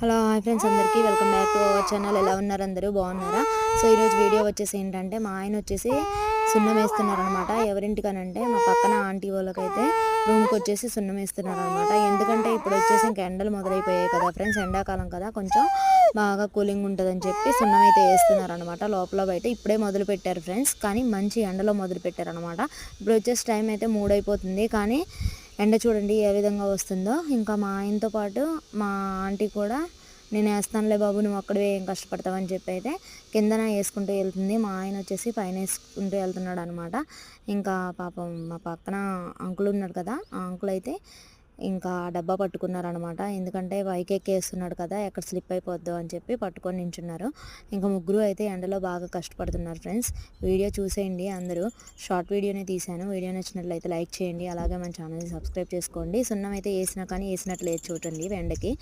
Hello hi friends అందరికీ welcome back to our channel. ఎలా ఉన్నారు అందరూ? బాగున్నారా? సో ఈరోజు వీడియో వచ్చేసి ఏంటంటే మా ఆయన వచ్చేసి సున్నం వేస్తున్నారు అనమాట ఎవరింటికనంటే మా పక్కన ఆంటీ వాళ్ళకైతే రూమ్కి వచ్చేసి సున్నం వేస్తున్నారు అనమాట ఎందుకంటే ఇప్పుడు వచ్చేసి ఇంకా ఎండలు మొదలైపోయాయి కదా ఫ్రెండ్స్ ఎండాకాలం కదా. కొంచెం బాగా కూలింగ్ ఉంటుందని చెప్పి సున్నం అయితే వేస్తున్నారు అనమాట లోపల బయట ఇప్పుడే మొదలు పెట్టారు ఫ్రెండ్స్. కానీ మంచి ఎండలో మొదలు పెట్టారనమాట ఇప్పుడు వచ్చేసి టైం అయితే మూడైపోతుంది. కానీ ఎండ చూడండి ఏ విధంగా వస్తుందో. ఇంకా మా ఆయనతో పాటు మా ఆంటీ కూడా నేను వేస్తానులే బాబు నువ్వు అక్కడే ఏం కష్టపడతావని చెప్పి అయితే కిందన వేసుకుంటూ వెళ్తుంది. మా ఆయన వచ్చేసి పైన వేసుకుంటూ వెళ్తున్నాడు అనమాట ఇంకా పాపం మా పక్కన అంకుల్ ఉన్నాడు కదా ఆ అంకుల్ అయితే ఇంకా డబ్బా పట్టుకున్నారనమాట. ఎందుకంటే పైకి ఎక్కేస్తున్నాడు కదా ఎక్కడ స్లిప్ అయిపోద్దు అని చెప్పి పట్టుకొని నించున్నారు. ఇంకా ముగ్గురు అయితే ఎండలో బాగా కష్టపడుతున్నారు ఫ్రెండ్స్. వీడియో చూసేయండి అందరూ. షార్ట్ వీడియోనే తీశాను. వీడియో నచ్చినట్లయితే లైక్ చేయండి. అలాగే మన ఛానల్ని సబ్స్క్రైబ్ చేసుకోండి. సున్నం అయితే వేసినా కానీ వేసినట్లు లేదు చూడండి ఎండకి